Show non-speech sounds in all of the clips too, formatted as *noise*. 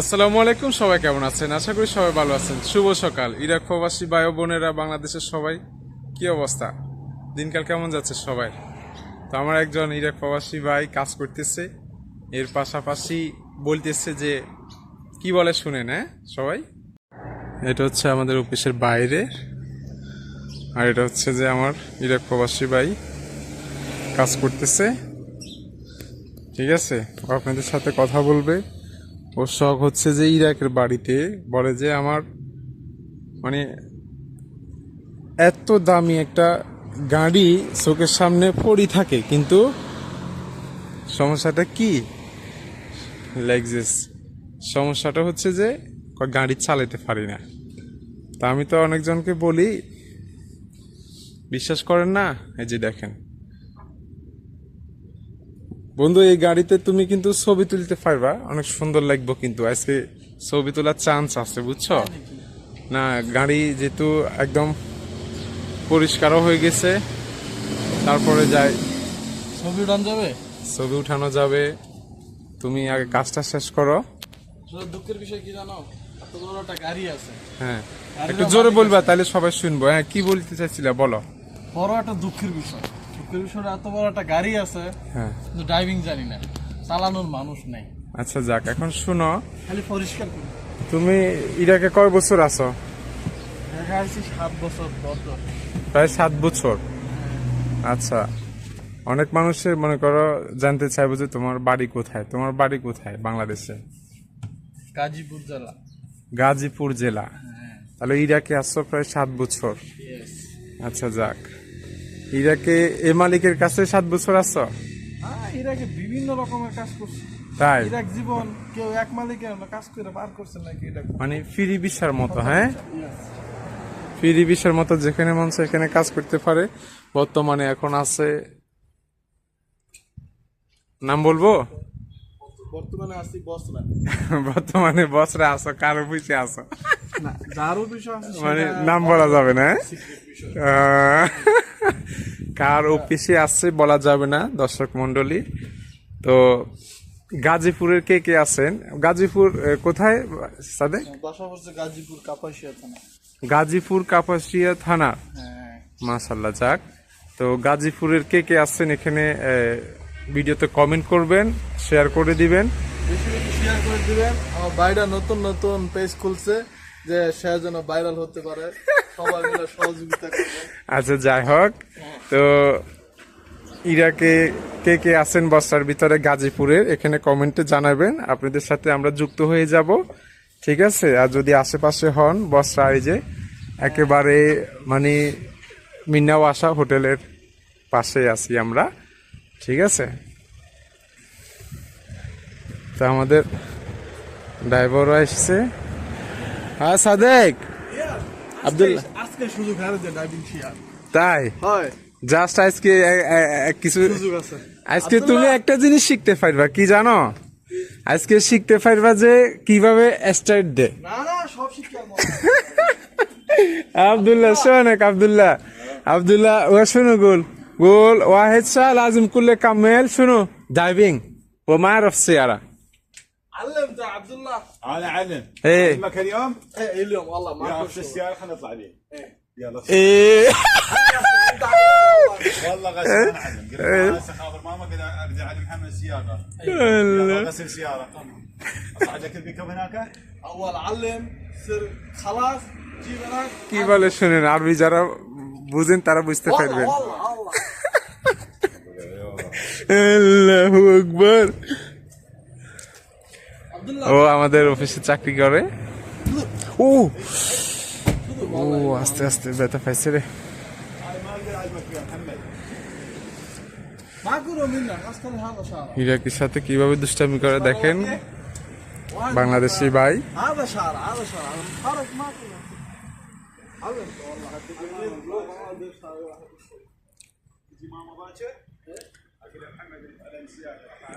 আসসালামু আলাইকুম, সবাই কেমন আছেন? আশা করি সবাই ভালো আছেন। শুভ সকাল। ইরাক প্রবাসী ও বোনেরা, বাংলাদেশের সবাই, কি অবস্থা? দিনকাল কেমন যাচ্ছে সবাই? তো আমার একজন ইরাক প্রবাসী ভাই কাজ করতেছে। এর পাশাপাশি বলতেছে যে, কি বলে শুনেন হ্যাঁ সবাই? এটা হচ্ছে আমাদের অফিসের বাইরে। আর এটা হচ্ছে যে আমার ইরাক প্রবাসী ভাই কাজ করতেছে। ঠিক আছে? আপনাদের সাথে কথা বলবে। ওর শখ হচ্ছে যে ইরাকের বাড়িতে বলে যে আমার মানে এত দামি একটা গাড়ি চোখের সামনে পড়ি থাকে, কিন্তু সমস্যাটা কি? লেগজেস সমস্যাটা হচ্ছে যে গাড়ি চালাতে পারি না। তা আমি তো অনেকজনকে বলি, বিশ্বাস করেন না? এই যে দেখেন। বন্ধু এই গাড়িতে তুমি কিন্তু ছবি তুলতে পারবা। অনেক সুন্দর লাগবে কিন্তু। আজকে ছবি তোলার চান্স আছে বুঝছ? না গাড়ি যেহেতু একদম পরিষ্কারও হয়ে গেছে তারপরে যাই। ছবি উঠান যাবে? ছবি উঠানো যাবে। তুমি আগে কাজটা শেষ করো। দুঃখের বিষয় কি জানো? এত বড় একটা গাড়ি আছে। হ্যাঁ। একটু জোরে বলবা তাহলে সবাই শুনব। হ্যাঁ কি বলতে চাইছিলা? বলো। বড় একটা দুঃখের বিষয়। দুঃখের এত বড় একটা গাড়ি আছে হ্যাঁ। কিন্তু ড্রাইভিং জানি না। চালানোর মানুষ নেই। আচ্ছা যাক এখন শুনো। খালি পরিষ্কার করি। তুমি ইরাকে কয় বছর আছো? সাত বছর প্রায় সাত বছর। আচ্ছা অনেক মানুষের মনে করো জানতে চাইব যে তোমার বাড়ি কোথায়? তোমার বাড়ি কোথায় বাংলাদেশে? গাজীপুর জেলা। গাজীপুর জেলা। হ্যাঁ। তাহলে ইরাকে আসছো প্রায় সাত বছর। আচ্ছা যাক। ইরাকে এ মালিকের কাছে সাত বছর আসছো হ্যাঁ ইরাকে বিভিন্ন রকমের কাজ করছে। তাই? ইরাক জীবন কেউ এক মালিকের কাজ করে পার করছে নাকি এটা? মানে ফিরি বিশার মতো হ্যাঁ? ফিরি বিশার মতো যেখানে মন সেখানে কাজ করতে পারে। বর্তমানে এখন আছে নাম বলব? বর্তমানে আসছি বস না বর্তমানে বসরা আছো কার অফিসে আছো? না বিষয় আছে মানে নাম বলা যাবে না কার অফিসে আসছে বলা যাবে না দর্শক মন্ডলী তো গাজীপুরের কে কে আছেন? গাজীপুর কোথায় সাদে গাজীপুর কাপাসিয়া থানা। গাজীপুর কাপাসিয়া থানা। হ্যাঁ। মাশাল্লাহ যাক। তো গাজীপুরের কে কে আসছেন এখানে ভিডিওতে কমেন্ট করবেন শেয়ার করে দিবেন। বেশি বেশি শেয়ার করে দিবেন। আমার নতুন নতুন পেজ খুলছে। যে সে যেন ভাইরাল হতে পারে, সবাই মিলে সহযোগিতা করবেন আচ্ছা যাই হোক, তো ইরাকে কে কে আছেন বস্তার ভিতরে? গাজীপুরের, এখানে কমেন্টে জানাবেন। আপনাদের সাথে আমরা যুক্ত হয়ে যাব, ঠিক আছে? আর যদি আশেপাশে হন বস্তা এই যে একেবারে মানে মিন্নাও আসা হোটেলের পাশে আছি আমরা, ঠিক আছে? তা আমাদের ড্রাইভারও এসছে। হ্যাঁ সাদেক। আব্দুল্লাহ তাই? জাস্ট আজকে কিছু আজকে তুমি একটা জিনিস শিখতে পারবা কি জানো? আজকে শিখতে পারবা যে কীভাবে স্টার্ট দে। *laughs* আবদুল্লাহ শোনেক আবদুল্লাহ। আবদুল্লাহ ও শুনো গোল। গোল ওয়াহেদ শাহ লাজিম কুল্লে কামেল শুনো ডাইভিং ও মায়ের অফ সিয়ারা আল্লাহ আবদুল্লাহ انا علم ايه علمك اليوم ايه اليوم والله ما يا في في السياره خلينا نطلع عليه يلا এ والله غسل انا علم قلت له هسه خاطر ماما قد ارجع علي محمد السياره يلا غسل سياره اصعد لك البيكم هناك اول علم سر خلاص جيب هناك কি বলে শুনেন আরবি যারা বুঝেন তারা বুঝতে والله পারবেন والله والله আল্লাহু আকবার عبد الله ও আমাদের অফিসে চাকরি করে। ও ও আস্তে আস্তে ব্যথা পাইছে রে। হিরাকির সাথে কীভাবে দুষ্টামি করে দেখেন? বাংলাদেশি ভাই।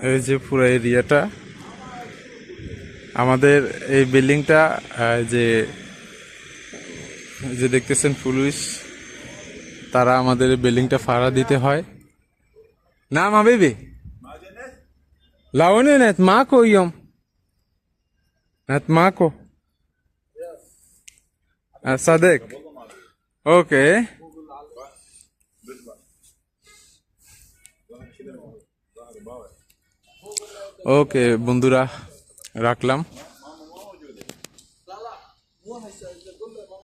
এই যে পুরো এরিয়াটা। আমাদের এই বিল্ডিংটা যে যে দেখতেছেন পুলিশ তারা আমাদের এই বিল্ডিংটা ভাড়া দিতে হয়। না, মা বেবি? লাউনে নেত মা কো ইয়ম। নেত মা কো। সাদেক। ওকে। ওকে, বন্ধুরা। রাখলাম